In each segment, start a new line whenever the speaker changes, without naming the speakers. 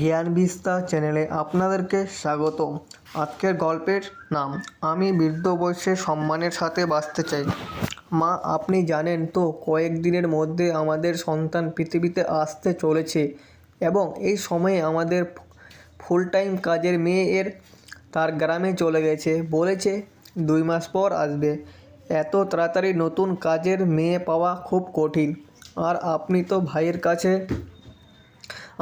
জ্ঞান বিস্তার চ্যানেলে আপনাদেরকে স্বাগত আজকের গল্পের নাম, আমি বৃদ্ধ বয়সে সম্মানের সাথে বাঁচতে চাই। মা, আপনি জানেন তো, কয়েক দিনের মধ্যে আমাদের সন্তান পৃথিবীতে আসতে চলেছে এবং এই সময়ে আমাদের ফুল টাইম কাজের মেয়ে এর তার গ্রামে চলে গেছে। বলেছে, দুই মাস পর আসবে। এত তাড়াতাড়ি নতুন কাজের মেয়ে পাওয়া খুব কঠিন। আর আপনি তো ভাইয়ের কাছে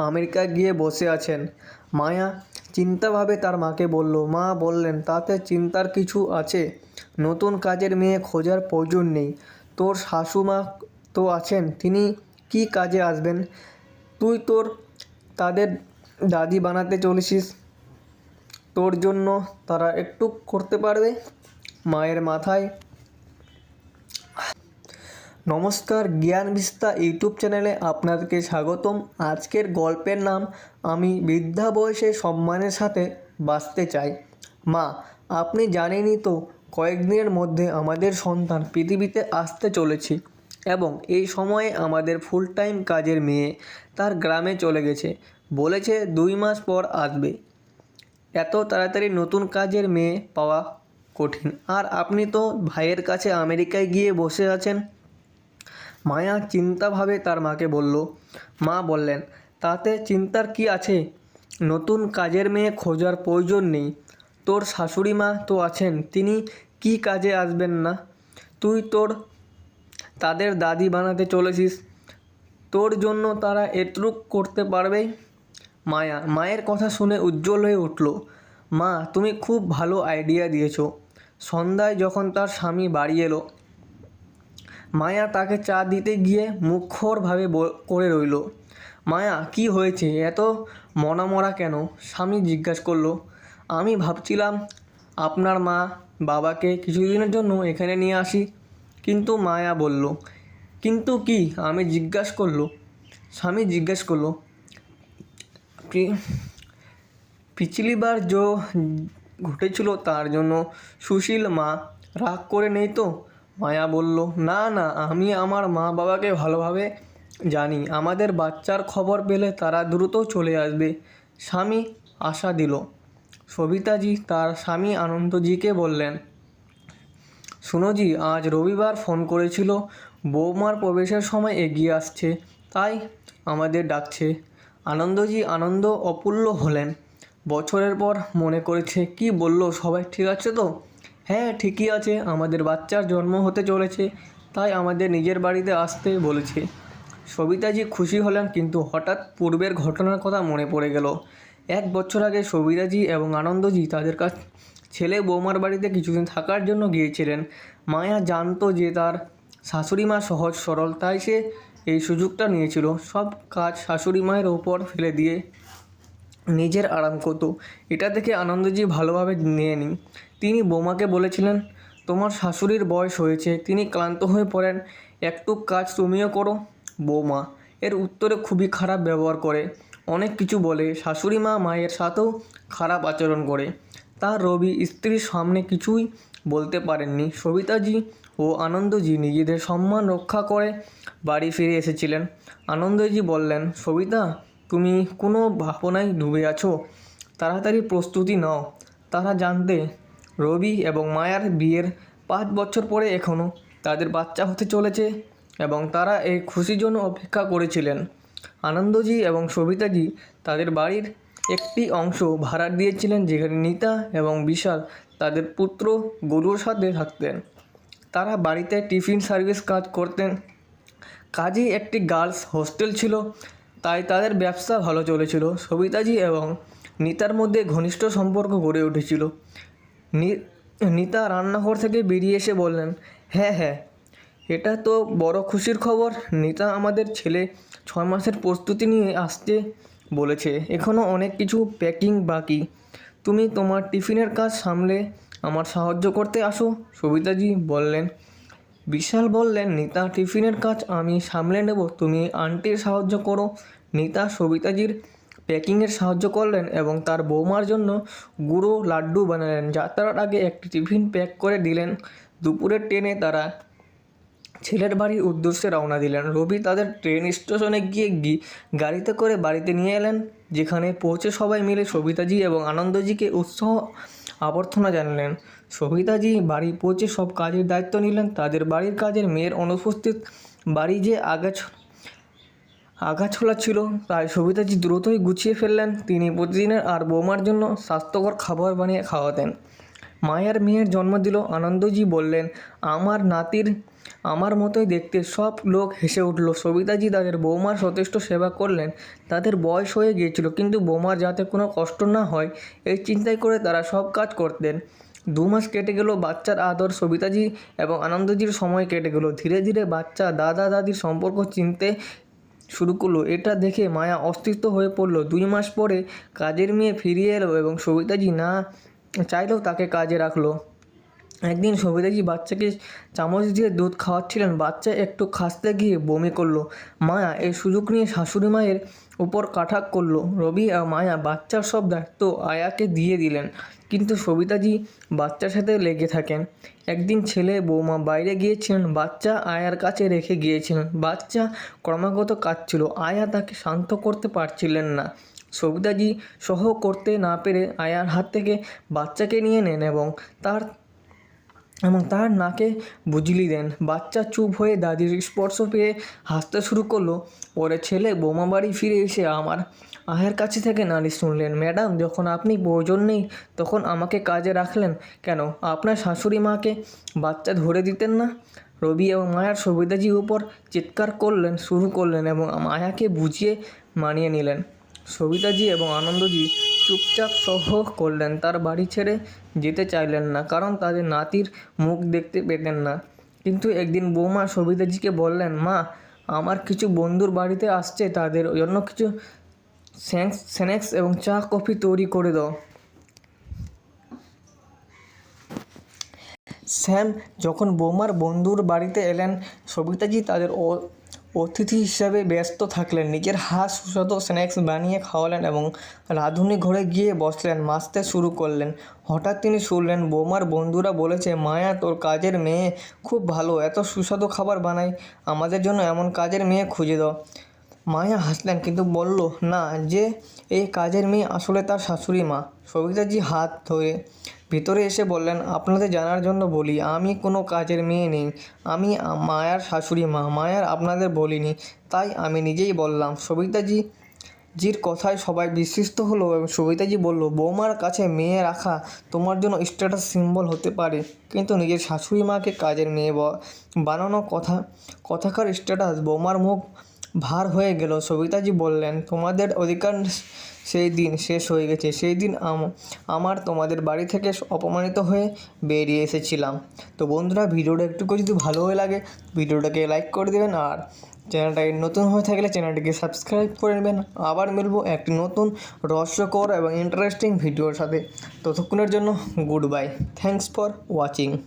আমেরিকা গিয়ে বসে আছেন। মায়া চিন্তাভাবে তার মাকে বলল, মা, বললেন, তাতে চিন্তার কিছু আছে। নতুন কাজের মেয়ে খোঁজার প্রয়োজন নেই। তোর শাশুমা তো আছেন, তিনি কি কাজে আসবেন? তুই তোর, তাদের দাদি বানাতে চলেছিস। তোর জন্য তারা একটু করতে পারবে? মায়ের মাথায় নমস্কার, জ্ঞান বিস্তা ইউটিউব চ্যানেলে আপনাদেরকে স্বাগতম। আজকের গল্পের নাম আমি বৃদ্ধা বয়সে সম্মানের সাথে বাঁচতে চাই। মা, আপনি জানেনই তো, কয়েকদিনের মধ্যে আমাদের সন্তান পৃথিবীতে আসতে চলেছে এবং এই সময়ে আমাদের ফুল টাইম কাজের মেয়ে তার গ্রামে চলে গেছে। বলেছে দুই মাস পর আসবে। এত তাড়াতাড়ি নতুন কাজের মেয়ে পাওয়া কঠিন। আর আপনি তো ভাইয়ের কাছে আমেরিকায় গিয়ে বসে আছেন? মায়া চিন্তাভাবে তার মাকে বলল, মা বললেন, তাতে চিন্তার কি আছে? নতুন কাজের মেয়ে খোঁজার প্রয়োজন নেই। তোর শাশুড়ি মা তো আছেন, তিনি কি কাজে আসবেন না? তুই তোর, তাদের দাদি বানাতে চলেছিস। তোর জন্য তারা এটুক করতে পারবে? মায়া, মায়ের কথা শুনে উজ্জ্বল হয়ে উঠল, মা, তুমি খুব ভালো আইডিয়া দিয়েছ। সন্ধ্যায় যখন তার স্বামী বাড়ি এলো মায়া তাকে চা দিতে গিয়ে মুখরভাবে করে রইল। মায়া, কি হয়েছে? এত মরা মরা কেন? স্বামী জিজ্ঞাসা করল, আমি ভাবছিলাম আপনার মা বাবাকে কিছুদিনের জন্য এখানে নিয়ে আসি। কিন্তু মায়া বলল, কিন্তু কি? আমি জিজ্ঞাসা করল, স্বামী জিজ্ঞেস করল পিছলিবার পিছলি বার ঘটেছিল তার জন্য সুশীল মা রাগ করে নেই তো? মায়া বলল, না না, আমি আমার মা বাবাকে ভালোভাবে জানি। আমাদের বাচ্চার খবর পেলে তারা দ্রুত চলে আসবে। স্বামী আশা দিল। সবিতাজি তার স্বামী আনন্দজিকে বললেন, শুনোজি, আজ রবিবার ফোন করেছিল, বৌমার প্রবেশের সময় এগিয়ে আসছে, তাই আমাদের ডাকছে। আনন্দজি আনন্দ অপুল্য হলেন। বছরের পর মনে করেছে, কি বলল, সবাই ঠিক আছে তো? হ্যাঁ ঠিকই আছে, আমাদের বাচ্চার জন্ম হতে চলেছে, তাই আমাদের নিজের বাড়িতে আসতে বলেছে। সবিতাজি খুশি হলেন, কিন্তু হঠাৎ পূর্বের ঘটনার কথা মনে পড়ে গেল। এক বছর আগে সবিতাজি এবং আনন্দজি তাদের কাছ, ছেলে বৌমার বাড়িতে কিছুদিন থাকার জন্য গিয়েছিলেন। মায়া জানতো যে তার শাশুড়ি মা সহজ সরল, তাই সে এই সুযোগটা নিয়েছিল। সব কাজ শাশুড়ি মায়ের ওপর ফেলে দিয়ে নিজের আরাম করতো। এটা দেখে আনন্দজি ভালোভাবে নিয়ে নিন। তিনি বৌমাকে বলেছিলেন, তোমার শাশুড়ির বয়স হয়েছে, তিনি ক্লান্ত হয়ে পড়েন। একটু কাজ তুমিও করো। বৌমা এর উত্তরে খুবই খারাপ ব্যবহার করে। অনেক কিছু বলে, শাশুড়ি মা মায়ের সাথেও খারাপ আচরণ করে। তার রবি স্ত্রীর সামনে কিছুই বলতে পারেননি। সবিতাজি ও আনন্দজি নিজেদের সম্মান রক্ষা করে বাড়ি ফিরে এসেছিলেন। আনন্দজি বললেন, সবিতা, তুমি কোনো ভাবনায় ডুবে আছো? তাড়াতাড়ি প্রস্তুতি নাও। তারা জানতে রবি এবং মায়ার বিয়ের পাঁচ বছর পরে এখনও তাদের বাচ্চা হতে চলেছে এবং তারা এই খুশির জন্য অপেক্ষা করেছিলেন। আনন্দজি এবং সবিতাজি তাদের বাড়ির একটি অংশ ভাড়া দিয়েছিলেন যেখানে নিতা এবং বিশাল তাদের পুত্র গরুর সাথে থাকতেন। তারা বাড়িতে টিফিন সার্ভিস কাজ করতেন। কাজেই একটি গার্লস হোস্টেল ছিল, তাই তাদের ব্যবসা ভালো চলেছিল। সবিতাজি এবং নিতার মধ্যে ঘনিষ্ঠ সম্পর্ক গড়ে উঠেছিল। নিতা রান্নাঘর থেকে বেরিয়ে এসে বললেন হ্যাঁ হ্যাঁ এটা তো বড় খুশির খবর। নিতা আমাদের ছেলে ছয় মাসের প্রস্তুতি নিয়ে আসতে বলেছে। এখনও অনেক কিছু প্যাকিং বাকি। তুমি তোমার টিফিনের কাজ সামলে আমার সাহায্য করতে আসো, সবিতাজি বললেন। বিশাল বললেন, নিতা, টিফিনের কাজ আমি সামলে নেব। তুমি আন্টির সাহায্য করো। নিতা সবিতাজির প্যাকিংয়ের সাহায্য করলেন এবং তার বৌমার জন্য গুঁড়ো লাড্ডু বানালেন যাত্রার আগে একটি টিফিন প্যাক করে দিলেন। দুপুরের ট্রেনে তারা ছেলের বাড়ির উদ্দেশ্যে রওনা দিলেন। রবি তাদের ট্রেন স্টেশনে গিয়ে গি গাড়িতে করে বাড়িতে নিয়ে এলেন, যেখানে পৌঁছে সবাই মিলে সবিতাজি এবং আনন্দজিকে উৎসাহ অভ্যর্থনা জানালেন। সবিতাজি বাড়ি পৌঁছে সব কাজের দায়িত্ব নিলেন। তাদের বাড়ির কাজের মেয়ের অনুপস্থিত বাড়ি যে আগাছ আগাছলা ছিল, তাই সবিতাজি দ্রুতই গুছিয়ে ফেললেন, তিনি প্রতিদিনের আর বৌমার জন্য স্বাস্থ্যকর খাবার বানিয়ে খাওয়াতেন। মায়ের মেয়ের জন্ম দিল আনন্দজি বললেন, আমার নাতির, আমার মতোই দেখতে সব লোক হেসে উঠল। সবিতাজি তাদের বৌমার যথেষ্ট সেবা করলেন, তাদের বয়স হয়ে গিয়েছিল, কিন্তু বৌমার যাতে কোনো কষ্ট না হয়, এই চিন্তাই করে তারা সব কাজ করতেন। দু মাস কেটে গেল বাচ্চার আদর সবিতাজি এবং আনন্দজির সময় কেটে গেল। ধীরে ধীরে বাচ্চা দাদা দাদির সম্পর্ক চিনতে শুরু করল। এটা দেখে মায়া অস্তিত্ব হয়ে পড়ল। দুই মাস পরে কাজের মেয়ে ফিরিয়ে এলো এবং সবিতাজি না চাইলেও তাকে কাজে রাখল। একদিন সবিতাজি বাচ্চাকে চামচ দিয়ে দুধ খাওয়াচ্ছিলেন? বাচ্চা একটু খাসতে গিয়ে বমি করল। মায়া এই সুযোগ নিয়ে শাশুড়ি মায়ের উপর কাঠাক করল। রবি আর মায়া বাচ্চার সব দায়িত্ব আয়াকে দিয়ে দিলেন। কিন্তু সবিতাজি বাচ্চার সাথে লেগে থাকেন। একদিন ছেলে বৌমা বাইরে গিয়েছিলেন। বাচ্চা আয়ার কাছে রেখে গিয়েছিলেন। বাচ্চা ক্রমাগত কাঁদছিল। আয়া তাকে শান্ত করতে পারছিলেন না। সবিতাজি সহ করতে না পেরে আয়ার হাত থেকে বাচ্চাকে নিয়ে নেন এবং তার এবং তার নাকে বুজলি দেন। বাচ্চা চুপ হয়ে দাদির স্পর্শ পেয়ে হাসতে শুরু করল। পরে ছেলে বোমা বাড়ি ফিরে এসে আমার আয়ের কাছে থেকে নালিশ শুনলেন, ম্যাডাম, যখন আপনি প্রয়োজন নেই, তখন আমাকে কাজে রাখলেন কেন? আপনার শাশুড়ি মাকে বাচ্চা ধরে দিতেন না? রবি এবং মায়ার সবিতাজি উপর চিৎকার করলেন, শুরু করলেন এবং মায়াকে বুঝিয়ে মানিয়ে নিলেন। সবিতাজি এবং আনন্দজি চুপচাপ সহ করলেন। তার বাড়ি ছেড়ে যেতে চাইলেন না, কারণ তাদের নাতির মুখ দেখতে পেতেন না। কিন্তু একদিন বৌমা সবিতাজিকে বললেন, মা, আমার কিছু বন্ধুর বাড়িতে আসছে, তাদের জন্য কিছু স্ন্যাক্স স্ন্যাক্স এবং চা, কফি তৈরি করে দাও। স্যাম, যখন বৌমার বন্ধুর বাড়িতে এলেন, সবিতাজি তাদের অতিথি হিসাবে ব্যস্ত থাকলেন, নিজের হাত সুস্বাদু স্ন্যাক্স বানিয়ে খাওয়ালেন এবং রাঁধুনি ঘরে গিয়ে বসলেন মাসতে শুরু করলেন। হঠাৎ তিনি শুনলেন, বোমার বন্ধুরা বলেছে, মায়া তোর কাজের মেয়ে খুব ভালো, এত সুস্বাদু খাবার বানায়, আমাদের জন্য এমন কাজের মেয়ে খুঁজে দাও। মায়া হাসলেন কিন্তু বলল, না, যে এই কাজের মেয়ে আসলে তার শাশুড়ি মা। সবিতাজি হাত ধরে ভিতরে এসে বললেন, আপনাদের জানার জন্য বলি, আমি কোনো কাজের মেয়ে নেই। আমি মায়ার শাশুড়ি মা, মায়ার আপনাদের বলিনি, তাই আমি নিজেই বললাম। সবিতাজি জির কথায় সবাই বিস্মিত হলো এবং সবিতাজি বলল, বৌমার কাছে মেয়ে রাখা তোমার জন্য স্ট্যাটাস সিম্বল হতে পারে, কিন্তু নিজের শাশুড়ি মাকে কাজের মেয়ে বানানো কথা, কথাকার স্ট্যাটাস বৌমার মুখ ভার হয়ে গেল। সবিতাজি বললেন, তোমাদের অধিকার সেই দিন শেষ হয়ে গেছে। সেই দিন আম- আমার তোমাদের বাড়ি থেকে অপমানিত হয়ে বেরিয়ে এসেছিলাম। তো বন্ধুরা, ভিডিওটা একটুকু যদি ভালো লাগে, ভিডিওটাকে লাইক করে দেবেন আর চ্যানেলটাকে নতুন হয়ে থাকলে চ্যানেলটিকে সাবস্ক্রাইব করে নেবেন। আবার মিলবো একটি নতুন রহস্যকর এবং ইন্টারেস্টিং ভিডিওর সাথে। ততক্ষণের জন্য good bye thanks for watching